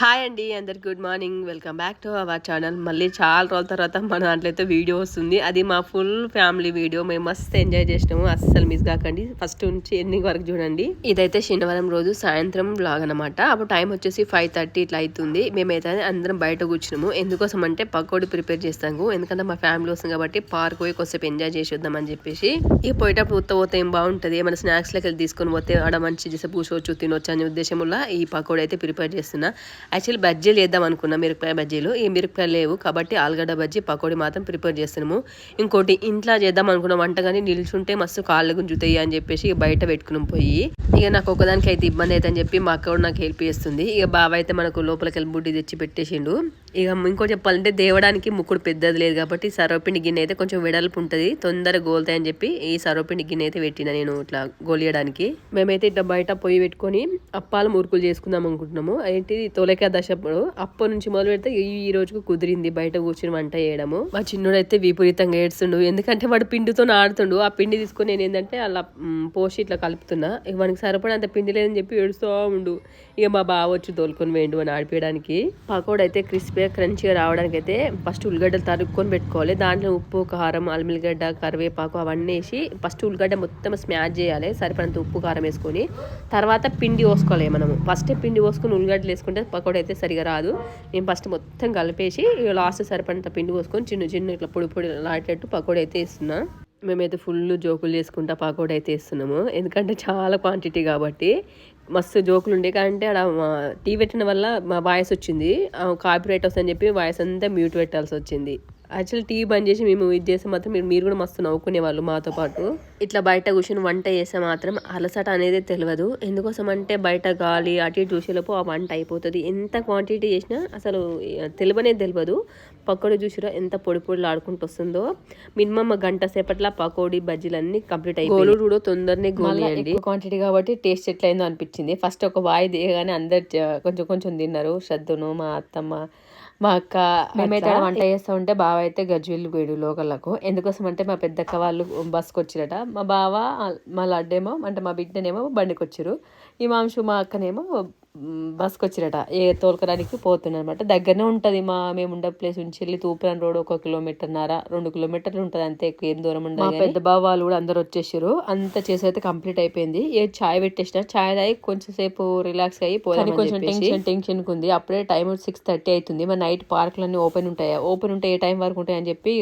Hi అండి అందరు good morning. Welcome back to our channel. మళ్ళీ చాలా రోజుల తర్వాత మన దాంట్లో అయితే వీడియో వస్తుంది. అది మా ఫుల్ ఫ్యామిలీ వీడియో. మేము మస్తు ఎంజాయ్ చేసినాము. అస్సలు మిస్ కాకండి. ఫస్ట్ నుంచి ఎన్ని వరకు చూడండి. ఇదైతే శనివారం రోజు సాయంత్రం బ్లాగ్ అనమాట అప్పుడు టైం వచ్చేసి ఫైవ్ థర్టీ ఇట్లా అవుతుంది మేమైతే అందరం బయట కూర్చున్నాము. ఎందుకోసం అంటే పకోడీ ప్రిపేర్ చేస్తాము. ఎందుకంటే మా ఫ్యామిలీ వస్తుంది కాబట్టి పార్క్ పోయి కొద్దిసేపు ఎంజాయ్ చేసి వద్దామని చెప్పేసి. ఇక పోయేటప్పుడు ఉత్త పోతే ఏం బాగుంటుంది? ఏమైనా స్నాక్స్ లెక్కలు తీసుకొని పోతే ఆడ మంచి చేసే కూర్చోవచ్చు తినొచ్చు అనే ఉద్దేశం వల్ల ఈ పకోడీ అయితే ప్రిపేర్ చేస్తున్నా. యాక్చువల్లీ బజ్జీలు చేద్దాం అనుకున్నా మిరపకాయ బజ్జీలు. ఈ మిరపకాయలు లేవు కాబట్టి ఆలుగడ్డ బజ్జీ పకోడీ మాత్రం ప్రిపేర్ చేస్తున్నాము. ఇంకోటి ఇంట్లో చేద్దాం అనుకున్న వంట కానీ నిల్చుంటే మస్తు కాళ్ళు గుంజుతాయి అని చెప్పేసి ఇక బయట పెట్టుకుని పోయి. ఇక నాకు ఒకదానికి అయితే ఇబ్బంది అయితే అని చెప్పి మా అక్క కూడా నాకు హెల్ప్ చేస్తుంది. ఇక బావ అయితే మనకు లోపలికి వెళ్ళి బుడ్డి తెచ్చి పెట్టేసిండు. ఇక ఇంకో చెప్పాలంటే దేవడానికి ముక్కుడు పెద్దది లేదు కాబట్టి సర్వపిండి గిన్నె అయితే కొంచెం వెడల్పు ఉంటుంది తొందరగా గోల్తాయని చెప్పి ఈ సర్వపిండి గిన్నె అయితే పెట్టిన నేను ఇట్లా గోలియడానికి. మేమైతే ఇట్లా బయట పొయ్యి పెట్టుకొని అప్పాలు మురుకులు చేసుకుందాం అనుకుంటున్నాము. ఏంటి తొలక దశ అప్పుడు అప్పటి నుంచి మొదలు పెడితే ఈ రోజుకు కుదిరింది బయట కూర్చుని వంట చేయడము. మా చిన్నోడైతే అయితే విపరీతంగా ఏడుస్తుండు. ఎందుకంటే వాడు పిండితో ఆడుతుండు. ఆ పిండి తీసుకొని నేను ఏంటంటే అలా పోసి ఇట్లా కలుపుతున్నా. ఇక వానికి సరిపడంత పిండి లేదని చెప్పి ఏడుస్తూ ఉండు. ఇక మా బావ వచ్చి తోలుకొని వేయండు అని ఆడిపోయడానికి. పకోడ అయితే క్రిస్పీగా క్రంచిగా రావడానికి అయితే ఫస్ట్ ఉల్లిగడ్డలు తరుక్కొని పెట్టుకోవాలి. దాంట్లో ఉప్పు కారం అల్మిల్లిగడ్డ కరివేపాకు అవన్నీ వేసి ఫస్ట్ ఉల్లిగడ్డ మొత్తం స్మాష్ చేయాలి. సరిపడంత ఉప్పు కారం వేసుకొని తర్వాత పిండి పోసుకోవాలి మనము. ఫస్ట్ పిండి పోసుకొని ఉల్లిగడ్డలు వేసుకుంటే పకోడ అయితే సరిగా రాదు. నేను ఫస్ట్ మొత్తం కలిపేసి ఇక లాస్ట్ సరిపడంత పిండి పోసుకొని చిన్న చిన్న ఇట్లా పొడి పొడి లాటేట్టు పకోడ అయితే ఇస్తున్నా మేమైతే ఫుల్ జోకులు చేసుకుంటా పకోడీ అయితే ఇస్తున్నాము ఎందుకంటే చాలా క్వాంటిటీ కాబట్టి మస్తు జోకులు ఉండే. కానీ ఆడ టీ పెట్టిన వల్ల మా వాయిస్ వచ్చింది. కాపీ రైట్ వస్తుందని చెప్పి వాయిస్ అంతా మ్యూట్ పెట్టాల్సి వచ్చింది. యాక్చువల్ టీవీ బంద్ చేసి మేము ఇది చేస్తే మాత్రం మీరు మీరు కూడా మస్తు నవ్వుకునే వాళ్ళు మాతో పాటు. ఇట్లా బయట కూర్చొని వంట చేస్తే మాత్రం అలసట అనేది తెలియదు ఎందుకోసం అంటే బయట గాలి అటు ఇటు చూసేలోపు ఆ వంట అయిపోతుంది. ఎంత క్వాంటిటీ చేసినా అసలు తెలియనే తెలియదు పకోడీ చూసిరా ఎంత పొడి పొడిలు ఆడుకుంటూ వస్తుందో. మినిమం గంట సేపట్ల పకోడీ బజ్జీలు అన్ని కంప్లీట్ అయ్యి గోలు కూడా తొందరనే గోలియండి క్వాంటిటీ కాబట్టి టేస్ట్ ఎట్లయిందో అనిపించింది. ఫస్ట్ ఒక వాయి దిగగానే అందరు కొంచెం కొంచెం తిన్నారు. శ్రద్ధను మా అత్తమ్మ మా అక్క మేమైతే వంట చేస్తూ ఉంటే బావ అయితే గజ్వేలు పోయాడు లోకల్లకు. ఎందుకోసం అంటే మా పెద్దక్క వాళ్ళు బస్కి వచ్చిరట మా బావ మా లడ్డేమో అంటే మా బిడ్డనేమో బండికి వచ్చారు ఈ మాంసు మా అక్కనేమో బస్కి వచ్చిరట ఏ తోలుకడానికి పోతున్నారు అనమాట దగ్గరనే ఉంటుంది మా మేము ఉండే ప్లేస్ నుంచి వెళ్ళి తూపురాన్ రోడ్ ఒక కిలోమీటర్ నర రెండు కిలోమీటర్లు ఉంటుంది అంతే ఎక్కువ ఏం దూరం ఉండదు మా పెద్ద బావ వాళ్ళు కూడా అందరు వచ్చేసారు అంత చేసి అయితే కంప్లీట్ అయిపోయింది. ఏ చాయ్ పెట్టేసిన చాయ్ తాగి కొంచెం సేపు రిలాక్స్ అయ్యి పోయి కొంచెం టెన్షన్ టెన్షన్ ఉంది. అప్పుడే టైం సిక్స్ థర్టీ అవుతుంది. మరి నైట్ పార్కులన్నీ ఓపెన్ ఉంటాయా? ఓపెన్ ఉంటే ఏ టైం వరకు ఉంటాయని చెప్పి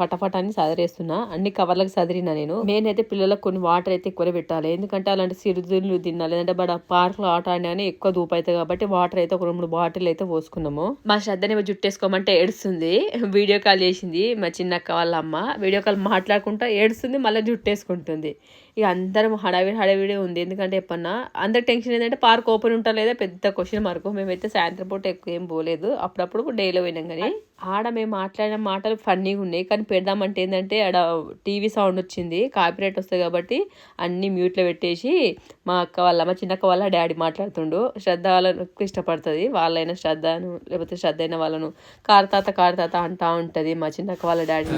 ఫటాఫట్ అని సదిరేస్తున్నా. అన్ని కవర్లకు సదిరినా నేను. నేనైతే పిల్లలకు కొన్ని వాటర్ అయితే ఎక్కువ పెట్టాలి. ఎందుకంటే అలాంటి సిరుదులు తిన్నా లేదంటే బడ పార్కులో ఆట ఆడినా ఎక్కువ ధూప అవుతుంది కాబట్టి వాటర్ అయితే ఒక రెండు మూడు బాటిల్ అయితే పోసుకున్నాము. మా శ్రద్ధనేమో జుట్టేసుకోమంటే ఏడుస్తుంది. వీడియో కాల్ చేసింది మా చిన్నక్క వాళ్ళ అమ్మ. వీడియో కాల్ మాట్లాడుకుంటా ఏడుస్తుంది మళ్ళీ జుట్టేసుకుంటుంది. ఇక అందరం హడావిడి హడావిడి ఉంది. ఎందుకంటే ఎప్పన్నా అందరు టెన్షన్ ఏంటంటే పార్క్ ఓపెన్ ఉంటా లేదా పెద్ద క్వశ్చన్ మార్క్ మేమైతే సాయంత్రం పూట ఎక్కువ ఏం పోలేదు. అప్పుడప్పుడు డైలో పోయినాం కానీ ఆడ మేము మాట్లాడిన మాటలు ఫన్నీగా ఉన్నాయి. కానీ పెడదామంటే ఏంటంటే ఆడ టీవీ సౌండ్ వచ్చింది. కాపీరేట్ వస్తుంది కాబట్టి అన్ని మ్యూట్లో పెట్టేసి మా అక్క వాళ్ళ మా చిన్నక్క వాళ్ళ డాడీ మాట్లాడుతుండు. శ్రద్ధ వాళ్ళను ఎక్కువ ఇష్టపడుతుంది. వాళ్ళైనా శ్రద్ధను లేకపోతే శ్రద్ధ అయిన వాళ్ళను కారతాత కారతాత అంటా ఉంటుంది మా చిన్నక్క వాళ్ళ డాడీ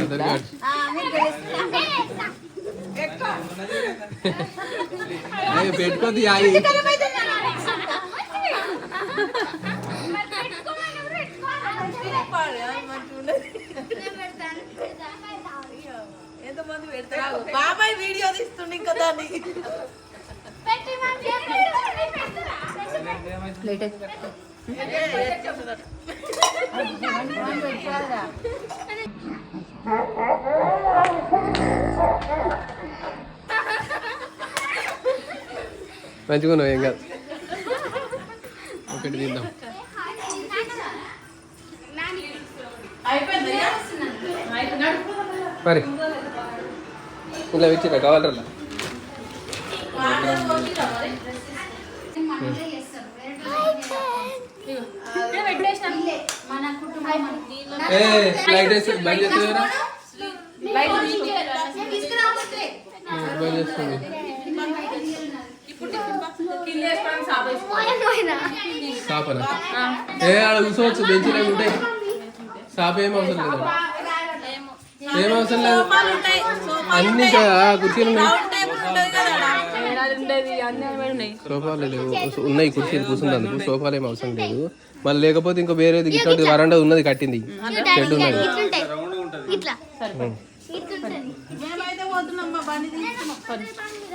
పెట్టుకోద్ది ఆగి. బాబాయ్ వీడియో తీస్తుండే ఇంకా దాన్ని. మంచిగా ఉన్నావు ఏం కాదు ఒకటి తిందాం మరి ఇలా ఇచ్చిరా కావాలరా ఏ లైట్ వేసి బంద్ చేస్తుందిరా బంద్ చేస్తుంది సాపనా ఏ ఆడ కూర్చోవచ్చు బెంచీలో ఉంటాయి సాప ఏం అవసరం లేదు. ఏం అవసరం లేదు. అన్ని కుర్చీలు ఉన్నాయి. సోఫాలు లేవు. ఉన్నాయి కుర్చీలు కూర్చున్నందుకు సోఫాలు ఏం అవసరం లేదు. మళ్ళీ లేకపోతే ఇంకో వేరేది ఇట్లాంటి వరండా ఉన్నది కట్టింది. షెడ్ ఉన్నది.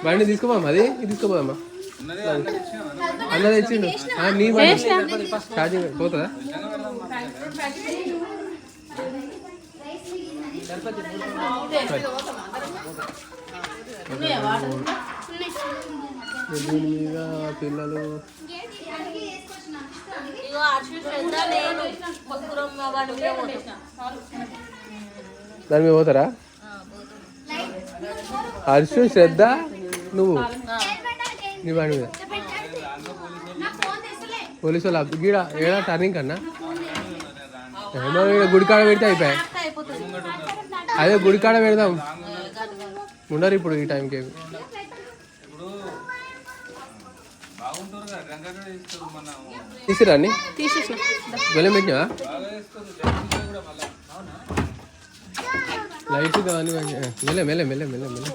బండి తీసుకోమా అది? ఇది తీసుకోపోదమ్మా అన్న తెచ్చిండు. నీ బండి. ఛార్జింగ్ పోతుందా? దీని మీద పిల్లలు అర్షి దాని మీద పోతారా? హర్షు శ్రద్ధ నువ్వు. నీ బండి మీద. పోలీసు వాళ్ళు గీడ ఏడా టర్నింగ్ కన్నా? ఏమో గుడికాడ పెడితే అయిపోయాయి. అదే గుడికాడ పెడదాం. ఉండరు ఇప్పుడు ఈ టైంకి తీసిరా అన్ని తీసేసిన. బెల్లం పెట్టినావా? లైట్ కానీ మెల్ల మెల్ల మెల్ల మెల్ల మెల్ల.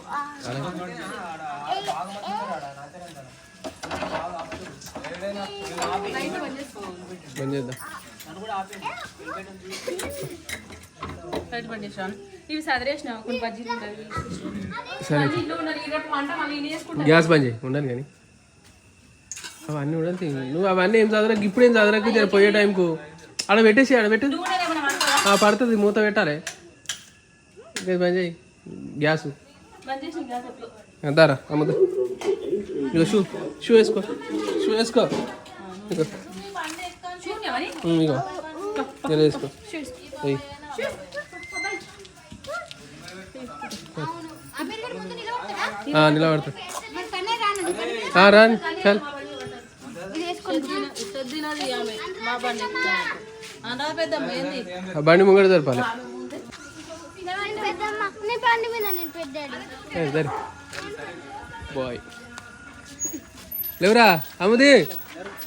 బంద్ చేద్దాం. లైట్ బంద్ చేసాను ఇవి కొన్ని బజ్జీలు గ్యాస్ బంద్ చేయి. ఉండను కానీ. అవన్నీ ఉండదు నువ్వు అవన్నీ ఏం చదవరకు ఇప్పుడు ఏం చదవరకు జర పోయే టైంకు. ఆడ పెట్టేసి ఆడ పెట్టు. ఆ, పడుతుంది. మూత పెట్టాలి. బంద్ చేయి. గ్యాస్. దారా అమ్మదు ఇగో షూ షూ వేసుకో. షూ వేసుకో. ఇగో. జర వేసుకో. నిలబడతా. రాని చల్ తినది ఆమె మా బండి. ముంగడ జరపాలి. బాయ్. లేవురా అమ్మది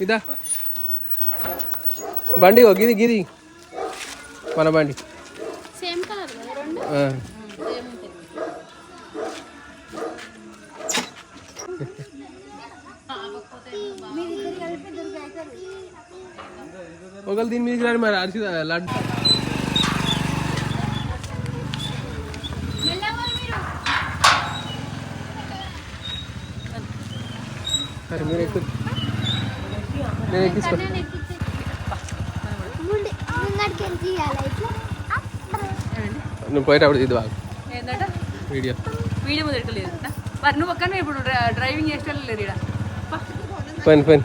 ఇదా. బండి గిది గిది. మన బండి. సేమ్ కలర్ రెండు. ఒకళ్ళు దీని మీదకి రాని మరి అరిసి లడ్డు. సరే మీరు ఎక్కువ నేను ఇట్లా నువ్వు పోయేటప్పుడు ఇది బాగా ఏంటంటే వీడియో. వీడియో మొదటి లేదు మరి నువ్వు ఒక్కనే ఇప్పుడు డ్ర- డ్రైవింగ్ చేసేటప్పుడు లేదు ఇక్కడ పని పని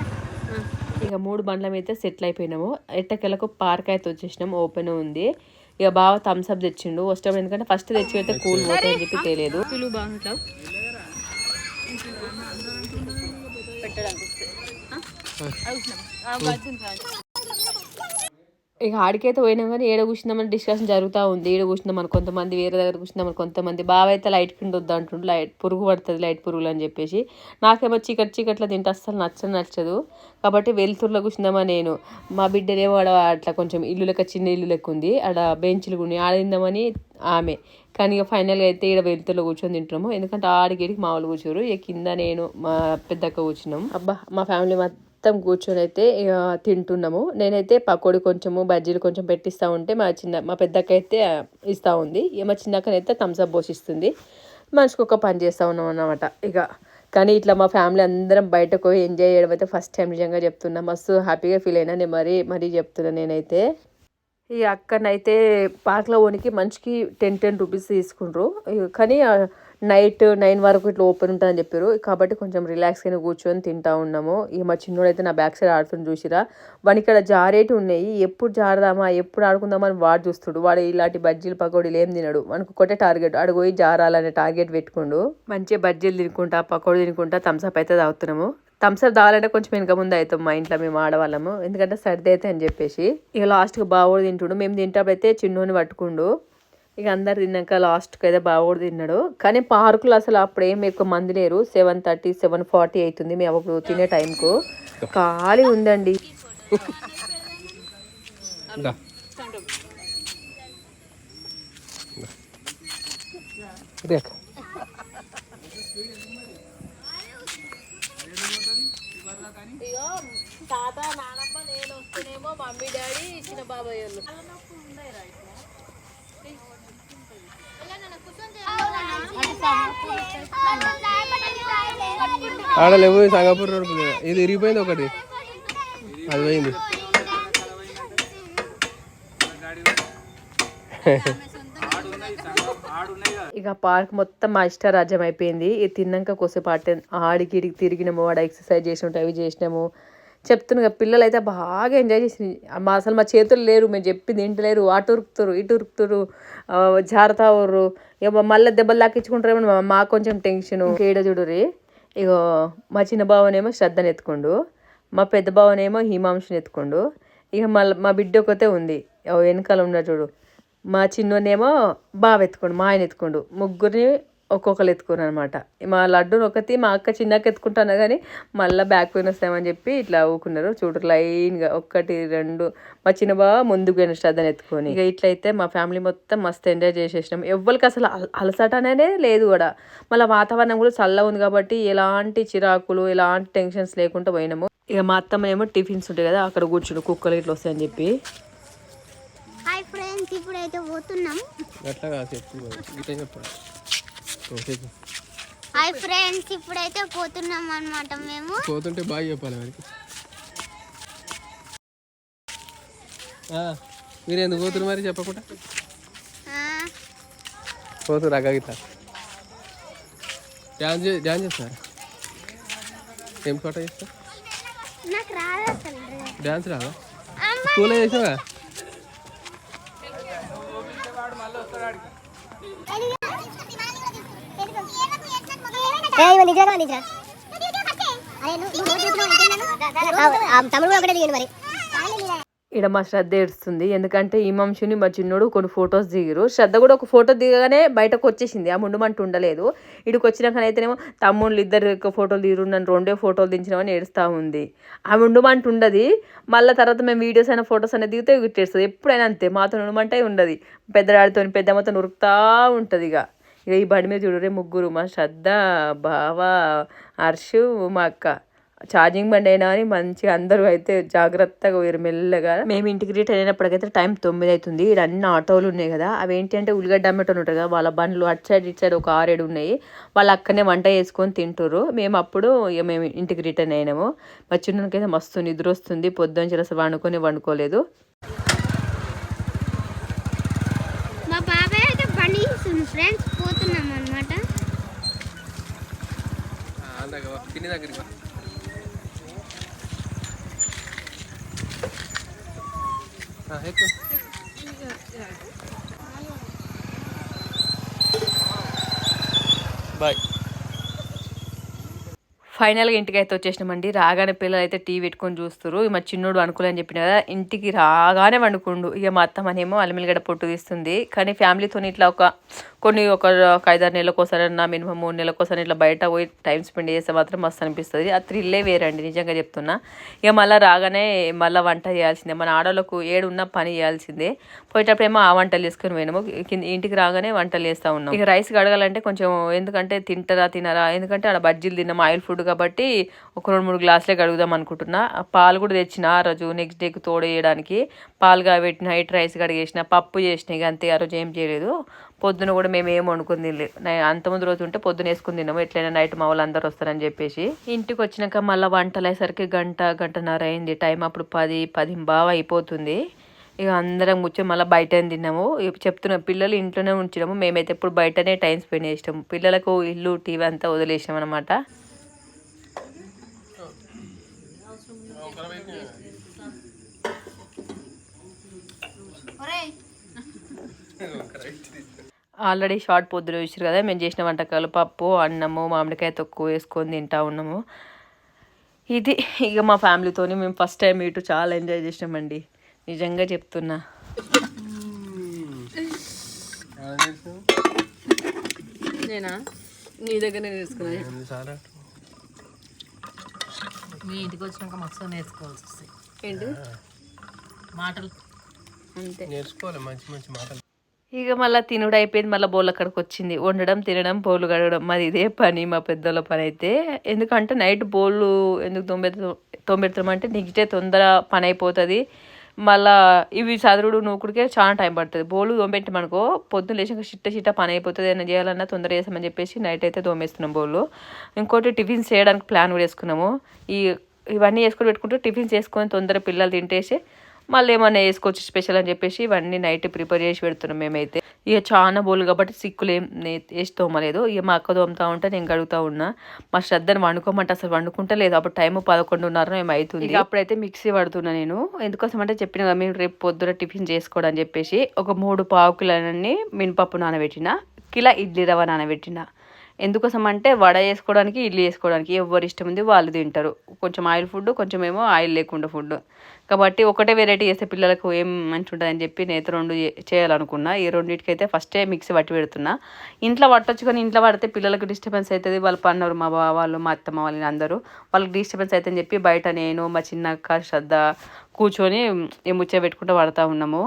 ఇక మూడు బండ్ల మీద సెటిల్ అయిపోయినాము ఎట్టకెళ్ళకు పార్క్ అయితే వచ్చేసినాం ఓపెన్ ఉంది ఇక బాగా థమ్స్ అప్ తెచ్చిండు వస్తాం ఎందుకంటే ఫస్ట్ తెచ్చి పెడితే కూల్ పోతాయి అని చెప్పి తెలియదు పెట్టడానికి ఇక ఆడికైతే పోయినాం కానీ ఏడ కూర్చుందామని డిస్కషన్ జరుగుతూ ఉంది. ఏడ కూర్చుందామని కొంతమంది వేరే దగ్గర కూర్చుందామని కొంతమంది బాగా అయితే లైట్ కింద వద్దు అంటుండు లైట్ పురుగు పడుతుంది లైట్ పురుగులు అని చెప్పేసి. నాకేమో చీకటి చీకట్లో తింటే అస్సలు నచ్చ నచ్చదు. కాబట్టి వెలుతురులో కూర్చుందామా నేను. మా బిడ్డనేమో ఆడ అట్లా కొంచెం ఇల్లు లెక్క చిన్న ఇల్లు లెక్క ఉంది. ఆడ బెంచ్లు కొన్ని ఆడిందామని ఆమె. కానీ ఇక ఫైనల్గా అయితే ఇక్కడ వెలుతురులో కూర్చొని తింటున్నాము. ఎందుకంటే ఆడికి మా వాళ్ళు కూర్చోరు. ఇక కింద నేను మా పెద్దక్క కూర్చున్నాం అబ్బా మా ఫ్యామిలీ మా మొత్తం కూర్చొని అయితే ఇక తింటున్నాము. నేనైతే పకోడీ కొంచెము బజ్జీలు కొంచెం పెట్టిస్తూ ఉంటే మా చిన్న మా పెద్దక్క అయితే ఇస్తూ ఉంది. ఇక మా చిన్నక్కనైతే థమ్స్అప్ పోషిస్తుంది. మనిషికి ఒక పని చేస్తూ ఉన్నాం అన్నమాట. ఇక కానీ ఇట్లా మా ఫ్యామిలీ అందరం బయటకు పోయి ఎంజాయ్ చేయడం అయితే ఫస్ట్ టైం నిజంగా చెప్తున్నా. మస్తు హ్యాపీగా ఫీల్ అయినా నేను మరీ మరీ చెప్తున్నా నేనైతే. ఈ అక్కడనైతే పార్క్లో పోనీకి మనిషికి టెన్ టెన్ రూపీస్ తీసుకుండ్రు. ఇక కానీ నైట్ నైన్ వరకు ఇట్లా ఓపెన్ ఉంటుందని చెప్పారు. కాబట్టి కొంచెం రిలాక్స్గా కూర్చొని తింటా ఉన్నాము. ఈ మా చిన్నోడు అయితే నా బ్యాక్ సైడ్ ఆడుతుంది చూసిరా. వాడు ఇక్కడ జారేటి ఉన్నాయి. ఎప్పుడు జారదామా ఎప్పుడు ఆడుకుందామా అని వాడు చూస్తుడు. వాడు ఇలాంటి బజ్జీలు పకోడీలు ఏం తినడు. మనకు ఒకటే టార్గెట్ ఆడు పోయి జారాలనే టార్గెట్ పెట్టుకుండు. మంచిగా బజ్జీలు తినుకుంటా పకోడీ తినుకుంటా థమ్స్అప్ అయితే తాగుతున్నాము. థమ్స్అప్ తాగాలంటే కొంచెం వెనుక ముందు అవుతాం మా ఇంట్లో మేము ఆడవాళ్ళము. ఎందుకంటే సర్ది అయితే అని చెప్పేసి. ఇక లాస్ట్కి బావోడు తింటుండు. మేము తింటప్పుడైతే చిన్నోని పట్టుకుండు. ఇక అందరు తిన్నాక లాస్ట్కి అయితే బావోడు తిన్నాడు. కానీ పార్కులో అసలు అప్పుడు ఏం ఎక్కువ మంది లేరు. సెవెన్ థర్టీ సెవెన్ ఫార్టీ అవుతుంది. మేము అప్పుడు తినే టైంకు. ఖాళీ ఉందండి. తాత నానమ్మ నేను వస్తేనేమో మమ్మీ డాడీ చిన్న బాబాయ్ వాళ్ళు. ఆడ లేవు సంగాపూర్ రోడ్ ఇది ఇరిగిపోయింది ఒకటి. అది పోయింది. ఇక పార్క్ మొత్తం మా ఇష్టారాజ్యం అయిపోయింది. ఇది తిన్నాక కొద్దిసేపు అటే ఆడికి ఇడికి తిరిగినాము. ఆడ ఎక్సర్సైజ్ చేసినట్టు అవి చేసినాము. చెప్తున్నా పిల్లలు అయితే బాగా ఎంజాయ్ చేసి మా అసలు మా చేతులు లేరు మేము చెప్పింది ఇంటలేరు అటు ఉరుకుతారు ఇటు ఉరుకుతారు ఆ, జారుతా ఊరు ఇక మళ్ళీ దెబ్బలు లాక్కించుకుంటారేమో మా- మాకు కొంచెం టెన్షన్ ఏడ చూడురి ఇగో మా చిన్న బావనేమో శ్రద్ధని ఎత్తుకుండు మా పెద్ద బావనేమో హిమాంశుని ఎత్తుకుండు. ఇక మళ్ళీ మా బిడ్డ ఒకతే ఉంది వెనకాల ఉన్న చూడు. మా చిన్నోనేమో బావ ఎత్తుకోండు మా ఆయన ఎత్తుకోండు. ముగ్గురిని ఒక్కొక్కరు ఎత్తుకున్నారు అనమాట మా లడ్డుని ఒకటి మా అక్క చిన్నక్క ఎత్తుకుంటాను కానీ మళ్ళీ బ్యాక్ పెయిన్ వస్తామని చెప్పి ఇట్లా ఊకున్నారు. చూడు లైన్గా ఒక్కటి రెండు. మా చిన్న బావ ముందుకు పోయిన శ్రద్ధని ఎత్తుకొని. ఇక ఇట్లయితే మా ఫ్యామిలీ మొత్తం మస్తు ఎంజాయ్ చేసేసినాం. ఎవ్వరికి అసలు అల- అలసట అనేది లేదు కూడా. మళ్ళీ వాతావరణం కూడా చల్లగా ఉంది కాబట్టి ఎలాంటి చిరాకులు ఎలాంటి టెన్షన్స్ లేకుండా పోయినాము. ఇక మా అత్తమ్మనేమో టిఫిన్స్ ఉంటాయి కదా అక్కడ కూర్చుని కుక్కలు ఇట్లా వస్తాయని చెప్పి. హాయ్ ఫ్రెండ్స్ ఇప్పుడైతే పోతున్నాం. హాయ్ ఫ్రెండ్స్ ఇప్పుడైతే పోతున్నాం అన్నమాట మేము. పోతుంటే బాగా చెప్పాలి ఆ, మీరు ఎందుకు పోతున్నారు మరి చెప్పకుండా? పోతురు ఇట్లా డ్యాన్స్ డ్యాన్స్ చేస్తారు? ఏం పాట చేస్తా నాకు రాదు డ్యాన్స్ రాదా? స్కూల్లో చేసావా? తమ్ముడు కూడా ఒకటే దిగండి మరి. ఇక్కడ మా శ్రద్ధ ఏడుస్తుంది. ఎందుకంటే ఈ మంషుని మా చిన్నోడు కొన్ని ఫొటోస్ దిగిరు. శ్రద్ధ కూడా ఒక ఫోటో దిగగానే బయటకు వచ్చేసింది. ఆ ముందుమంటూ ఉండలేదు. ఇడికి వచ్చినాకనైతేనేమో తమ్ముళ్ళు ఇద్దరు యొక్క ఫోటోలు దిగురు నన్ను రెండే ఫోటోలు దించినామని ఏడుస్తూ ఉంది. ఆ ముందుమంటూ ఉండదు. మళ్ళీ తర్వాత మేము వీడియోస్ అయినా ఫొటోస్ అయినా దిగితే గుర్తేస్తుంది ఎప్పుడైనా అంతే. మాతో ఉండమంటే ఉండదు. పెద్దవాడితో పెద్దమ్మతో ఉరుకుతా ఉంటుంది ఇక. ఇక ఈ బండి మీద చూడరే ముగ్గురు మా శ్రద్ధ బావ హర్షు మా అక్క. ఛార్జింగ్ బండి అయినా అని మంచిగా అందరూ అయితే జాగ్రత్తగా పోయారు మెల్లగా. మేము ఇంటికి రిటర్న్ అయినప్పటికైతే టైం తొమ్మిది అవుతుంది అన్ని ఆటోలు ఉన్నాయి కదా. అవి ఏంటి అంటే ఉల్లిగడ్డ అమ్మటోలు ఉంటాయి కదా వాళ్ళ బండ్లు అటు సైడ్ ఇటు సైడ్ ఒక ఆరేడు ఉన్నాయి. వాళ్ళు అక్కడనే వంట చేసుకొని తింటారు మేము అప్పుడు ఇక మేము ఇంటికి రిటర్న్ అయినాము. మా చిన్నకైతే మస్తు నిద్ర వస్తుంది. పొద్దున్న అసలు వండుకొని వండుకోలేదు. మా బాబాయ్ అయితే బండి ఇస్తుంది ఫ్రెండ్స్ పోతున్నాం అన్నమాట తిని దగ్గరికి వా. ఆ, ఎక్కు. బాయ్ ఫైనల్గా ఇంటికి అయితే వచ్చేసినామండి. రాగానే పిల్లలు అయితే టీవీ పెట్టుకొని చూస్తారు మా చిన్నోడు అనుకోలేని చెప్పిన కదా ఇంటికి రాగానే వండుకుండు ఇక మా అత్త మనేమో అల్లిమిలిగడ్డ పొట్టు తీస్తుంది. కానీ ఫ్యామిలీతో ఇట్లా ఒక కొన్ని ఒక ఐదారు నెలలకు ఒకసారన్నా మినిమం మూడు నెలలకు ఒకసారి ఇట్లా బయట పోయి టైం స్పెండ్ చేస్తే మాత్రం మస్తు అనిపిస్తుంది. ఆ థ్రిల్లే వేరండి నిజంగా చెప్తున్నా. ఇక మళ్ళీ రాగానే మళ్ళీ వంట చేయాల్సిందే. మన ఆడవాళ్ళకు ఏడున్న పని చేయాల్సిందే. పోయేటప్పుడేమో ఆ వంటలు చేసుకొని పోయినాము. కింద ఇంటికి రాగానే వంటలు చేస్తూ ఉన్నాం. ఇక రైస్ కడగాలంటే కొంచెం ఎందుకంటే తింటారా తినరా? ఎందుకంటే ఆడ బజ్జీలు తిన్నాం ఆయిల్ ఫుడ్గా కాబట్టి ఒక రెండు మూడు గ్లాసులే కడుగుదాం అనుకుంటున్నా. పాలు కూడా తెచ్చిన ఆ రోజు నెక్స్ట్ డేకి తోడేయడానికి. పాలు కాబెట్టిన నైట్ రైస్ కడిగేసిన పప్పు చేసిన ఇక అంతే ఆ రోజు ఏం చేయలేదు. పొద్దున కూడా మేము ఏం వండుకుని తినలేదు అంతమంది రోజు ఉంటే పొద్దున వేసుకుని తిన్నాము. ఎట్లయినా నైట్ మా వాళ్ళు అందరు వస్తారని చెప్పేసి. ఇంటికి వచ్చినాక మళ్ళీ వంటలు అయ్యేసరికి గంట గంటన్నర అయింది. టైం అప్పుడు పది పది బాగా అయిపోతుంది. ఇక అందరం కూర్చొని మళ్ళీ బయట తిన్నాము. ఇక పిల్లలు ఇంట్లోనే ఉంచినాము. మేమైతే ఎప్పుడు బయటనే టైం స్పెండ్ చేసినాము. పిల్లలకు ఇల్లు టీవీ అంతా వదిలేసినాం అనమాట ఆల్రెడీ షార్ట్ పొద్దున చూసారు కదా మేము చేసిన వంటకాలు పప్పు అన్నము మామిడికాయ తొక్కు వేసుకొని తింటా ఉన్నాము. ఇది ఇక మా ఫ్యామిలీతోని మేము ఫస్ట్ టైం ఇటు చాలా ఎంజాయ్ చేసినామండి. నిజంగా చెప్తున్నా. నేనా? నీ దగ్గర నేర్చుకున్నా మీ ఇంటికి వచ్చినాక మస్తు నేర్చుకోవాల్సి వస్తాయి. ఏంటి? మాటలు. అంతే. నేర్చుకోవాలి మంచి మంచి మాటలు. ఇక మళ్ళీ తినుడు అయిపోయింది మళ్ళీ బోల్ అక్కడికి వచ్చింది. వండడం తినడం బోలు కడగడం మాది ఇదే పని మా పెద్దల పని అయితే. ఎందుకంటే నైట్ బోళ్ళు ఎందుకు తొంబెడతాం తొంబెడతామంటే నెక్స్ట్ డే తొందర పని అయిపోతుంది. మళ్ళా ఇవి చదువుడు నూకుడికే చాలా టైం పడుతుంది. బోలు తోమెట్టామనుకో పొద్దున్న లేచి ఇంకా చిట్ట చిట్ట పని అయిపోతుంది. ఏమైనా చేయాలన్నా తొందర చేస్తామని చెప్పేసి నైట్ అయితే తోమేస్తున్నాం బోళ్ళు ఇంకోటి టిఫిన్స్ చేయడానికి ప్లాన్ కూడా వేసుకున్నాము ఈ ఇవన్నీ వేసుకొని పెట్టుకుంటూ టిఫిన్స్ వేసుకొని తొందర పిల్లలు తింటేసి మళ్ళీ ఏమన్నా వేసుకోవచ్చు స్పెషల్ అని చెప్పేసి ఇవన్నీ నైట్ ప్రిపేర్ చేసి పెడుతున్నాం మేమైతే. ఇక చాలా బోలు కాబట్టి సిక్కులు ఏం నే- వేసి తోమలేదు. ఇక మా అక్క తోముతా ఉంటే నేను కడుగుతా ఉన్నా. మా శ్రద్ధను వండుకోమంటే అసలు వండుకుంటే లేదు. అప్పుడు టైం పదకొండున్నర ఏమో అవుతుంది అప్పుడైతే మిక్సీ పడుతున్నా నేను. ఎందుకోసం అంటే చెప్పిన మేము రేపు పొద్దున టిఫిన్ చేసుకోవడం అని చెప్పేసి ఒక మూడు పావుకులన్నీ మినపప్పు నానబెట్టిన కిలో ఇడ్లీ రవ్వ నానబెట్టిన. ఎందుకోసం అంటే వడ వేసుకోవడానికి ఇడ్లీ వేసుకోవడానికి ఎవరు ఇష్టం ఉంది వాళ్ళు తింటారు. కొంచెం ఆయిల్ ఫుడ్ కొంచెం ఏమో ఆయిల్ లేకుండా ఫుడ్ కాబట్టి ఒకటే వెరైటీ చేస్తే పిల్లలకు ఏం మంచి ఉంటుందని చెప్పి నేత రెండు చేయాలనుకున్నా. ఈ రెండింటికైతే ఫస్టే మిక్సీ పట్టి పెడుతున్నా. ఇంట్లో పట్టొచ్చు కానీ ఇంట్లో పడితే పిల్లలకు డిస్టర్బెన్స్ అవుతుంది వాళ్ళు పన్నారు మా బావ వాళ్ళు మా అత్తమ్మ వాళ్ళు అందరూ. వాళ్ళకి డిస్టర్బెన్స్ అవుతుందని చెప్పి బయట నేను మా చిన్నక్క శ్రద్ధ కూర్చొని ఈ ముచ్చ పెట్టుకుంటూ పడతా ఉన్నాము.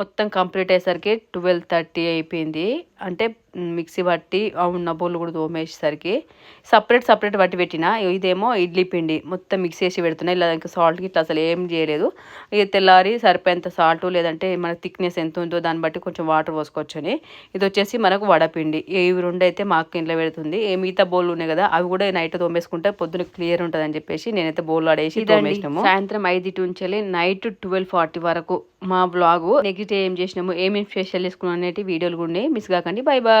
మొత్తం కంప్లీట్ అయ్యేసరికి ట్వెల్వ్ థర్టీ అయిపోయింది. అంటే మిక్సీ పట్టి ఉన్న బోళ్ళు కూడా తోమేసేసరికి సపరేట్ సపరేట్ పట్టి పెట్టిన. ఇదేమో ఇడ్లీ పిండి. మొత్తం మిక్స్ చేసి పెడుతున్నా. ఇలా ఇంకా సాల్ట్కి ఇట్లా అసలు ఏం చేయలేదు. ఇక తెల్లారి సరిపోయేంత సాల్ట్ లేదంటే మన థిక్నెస్ ఎంత ఉందో దాన్ని బట్టి కొంచెం వాటర్ పోసుకోవచ్చు అని ఇది వచ్చేసి మనకు వడపిండి. ఇవి రెండు అయితే మా అక్క ఇంట్లో పెడుతుంది. ఏ మిగతా బౌల్ ఉన్నాయి కదా అవి కూడా నైట్ తోమేసుకుంటే పొద్దున క్లియర్ ఉంటుంది అని చెప్పేసి నేనైతే బౌల్ ఆడేసి తోమేసినాము. సాయంత్రం ఐదు నుంచి నైట్ ట్వెల్వ్ ఫార్టీ వరకు మా బ్లాగు నెగిటివ్ ఏం చేసినాము ఏమేమి స్పెషల్ చేసుకున్నాం అనేటి వీడియోలు కూడా మిస్ కాకండి బై బాయ్